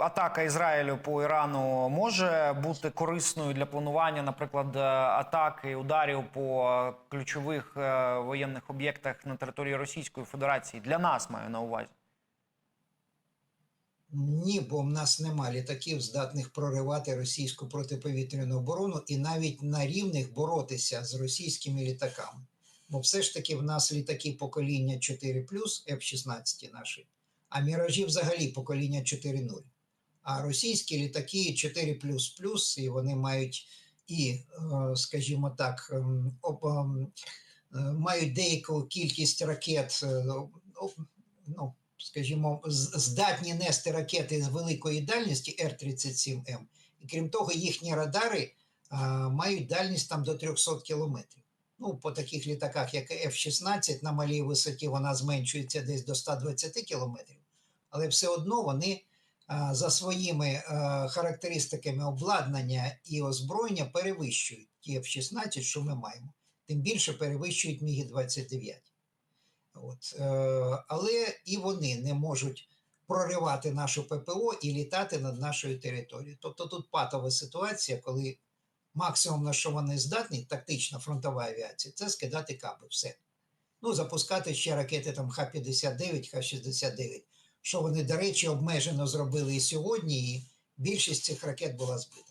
атака Ізраїлю по Ірану може бути корисною для планування, наприклад, е, атаки ударів по ключових е, воєнних об'єктах на території Російської Федерації? Для нас маю на увазі. Ні, бо в нас нема літаків, здатних проривати російську протиповітряну оборону і навіть на рівних боротися з російськими літаками. Бо все ж таки в нас літаки покоління 4 F-16 наші, а міражі взагалі покоління 4.0. А російські літаки 4 і вони мають і, е, скажімо так, ем, об- ем, е, мають деяку кількість ракет, е, ну, скажімо, здатні нести ракети з великої дальності Р-37М. І крім того, їхні радари а, мають дальність там до 300 кілометрів. Ну, по таких літаках, як F-16, на малій висоті вона зменшується десь до 120 кілометрів, але все одно вони за своїми характеристиками обладнання і озброєння перевищують ті F-16, що ми маємо. Тим більше перевищують Міги-29. От, е, але і вони не можуть проривати нашу ППО і літати над нашою територією. Тобто тут патова ситуація, коли максимум на що вони здатні, тактична фронтова авіація, це скидати каби, все. Ну, запускати ще ракети там Х-59, Х-69, що вони, до речі, обмежено зробили і сьогодні, і більшість цих ракет була збита.